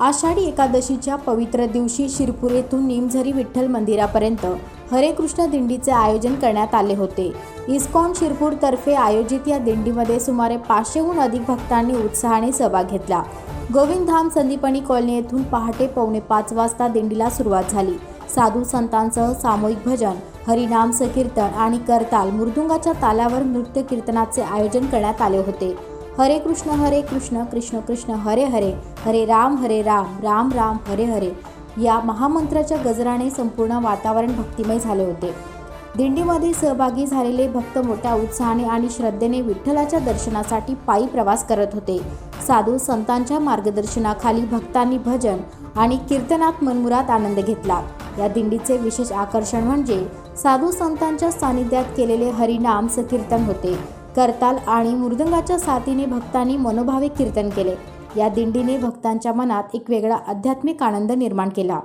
आषाढी एकादशीच्या पवित्र दिवशी शिरपूर येथून निमझरी विठ्ठल मंदिरापर्यंत हरे कृष्ण दिंडीचे आयोजन करण्यात आले होते. इस्कॉन शिरपूर तर्फे आयोजित या दिंडीमध्ये सुमारे पाचशेहून अधिक भक्तांनी उत्साहाने सहभाग घेतला. गोविंदधाम संदीपणी कॉलनी येथून पहाटे पावणे पाच वाजता दिंडीला सुरुवात झाली. साधू संतांसह सामूहिक भजन हरिनाम संकीर्तन आणि करताल मृदुंगाच्या तालावर नृत्य कीर्तनाचे आयोजन करण्यात आले होते. हरे कृष्ण हरे कृष्ण कृष्ण कृष्ण हरे हरे हरे राम हरे राम राम राम हरे हरे. या महामंत्राच्या गजराने संपूर्ण वातावरण भक्तिमय झाले होते. दिंडीमध्ये सहभागी झालेले भक्त मोठ्या उत्साहाने आणि श्रद्धेने विठ्ठलाच्या दर्शनासाठी पायी प्रवास करत होते. साधू संतांच्या मार्गदर्शनाखाली भक्तांनी भजन आणि कीर्तनात मनमुरात आनंद घेतला. या दिंडीचे विशेष आकर्षण म्हणजे साधू संतांच्या सानिध्यात केलेले हरिनाम संकीर्तन होते. करताल आणि मृदंगाच्या साथीने भक्तांनी मनोभावे कीर्तन केले. या दिंडीने भक्तांच्या मनात एक वेगळा आध्यात्मिक आनंद निर्माण केला.